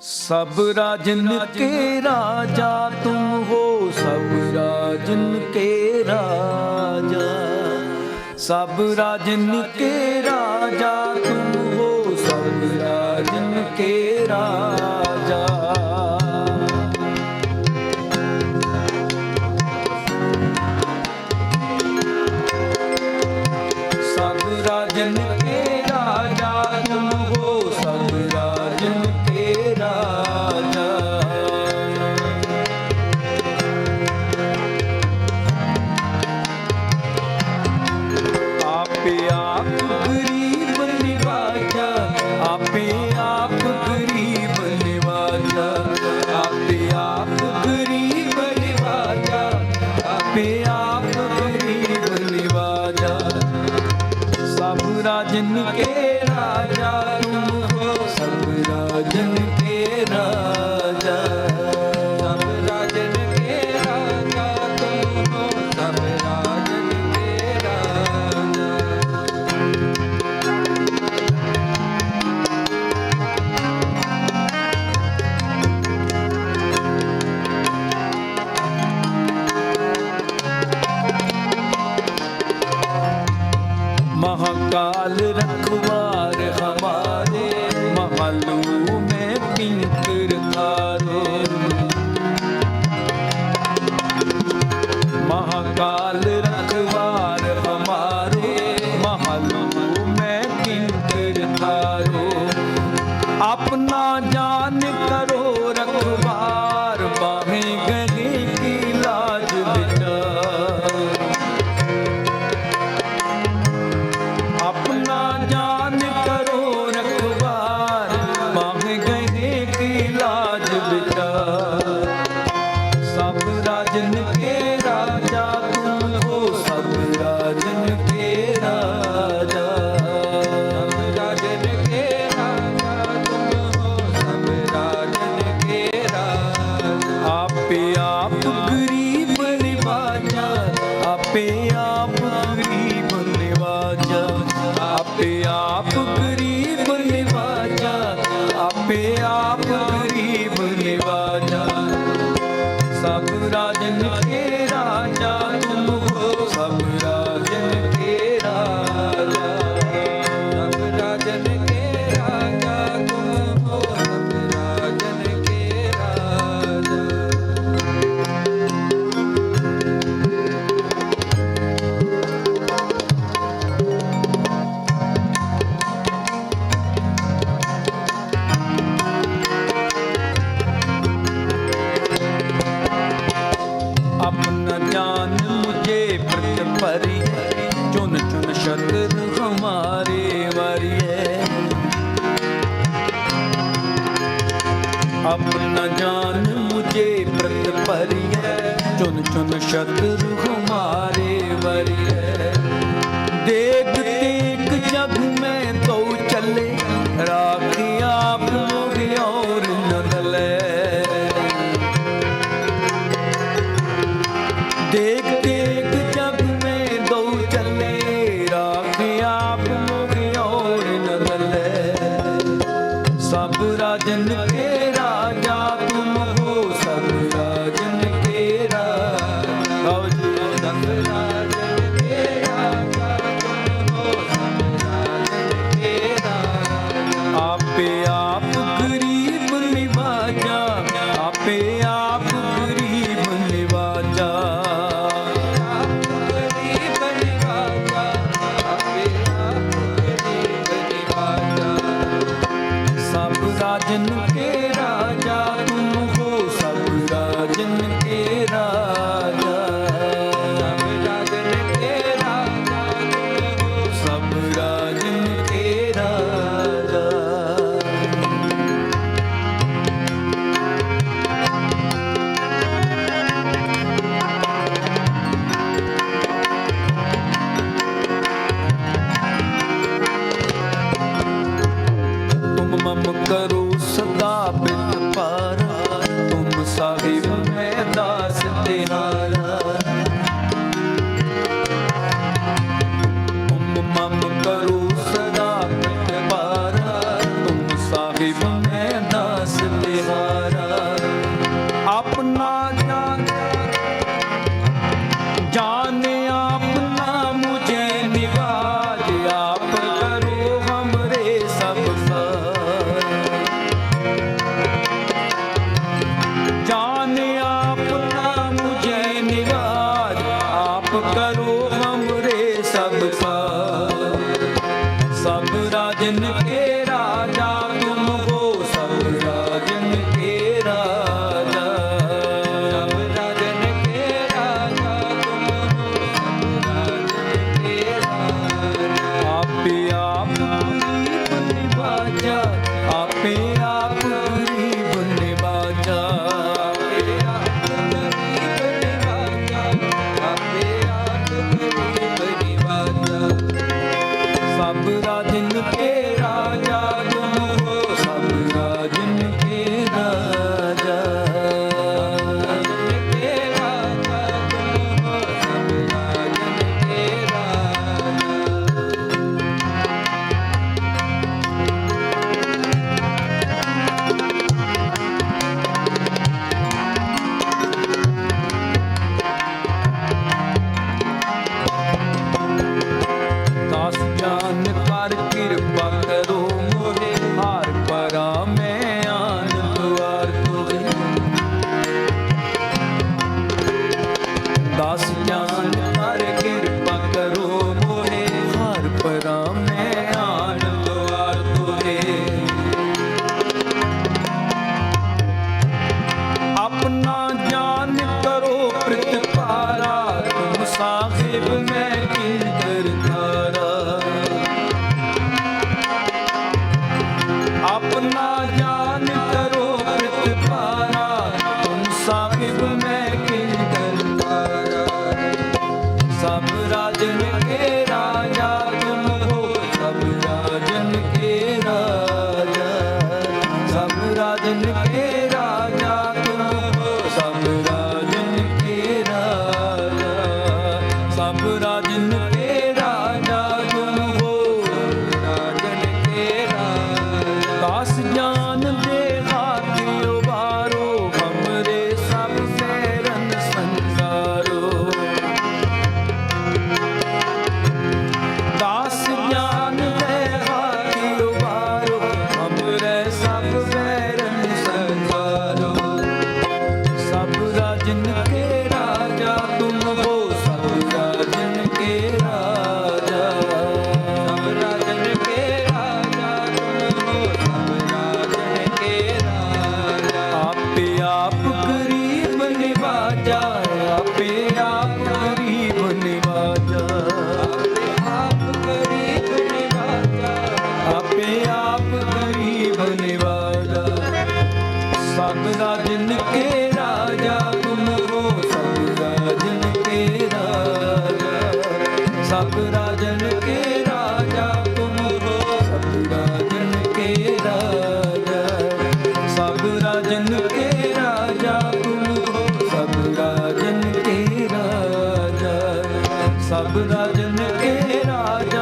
ਸਭ ਰਾਜਨ ਕੇ ਰਾਜਾ ਤੁਮ ਹੋ ਸਭ ਰਾਜਨ ਕੇ ਰਾਜਾ। ਸਭ ਰਾਜਨ ਕੇ ਰਾਜਾ ਤੁਮ ਹੋ ਸਭ ਰਾਜਨ ਕੇ ਰਾਜਾ। महाकाल रखवार हमारे महालू ਆਪੇ ਆਪ ਚੁਨ ਚੁਨ ਸ਼ਤਰੂ ਮਾਰੇ ਵਰੀ। ਜਿਨ ਕੇ ਰਾਜਾ ਤੂੰ ਹੋ ਸਭ ਦਾ ਜਿਨ ਕੇ ਰਾਜਾ ਸਭ ਦਾ ਜਿਨ ਕੇ ਰਾਜਾ ਤੂੰ ਹੋ ਸਭ ਦਾ ਜਿਨ ਕੇ ਰਾਜਾ। तुम मम करो सदा बिन cennet ਕੇ ਰਾਜ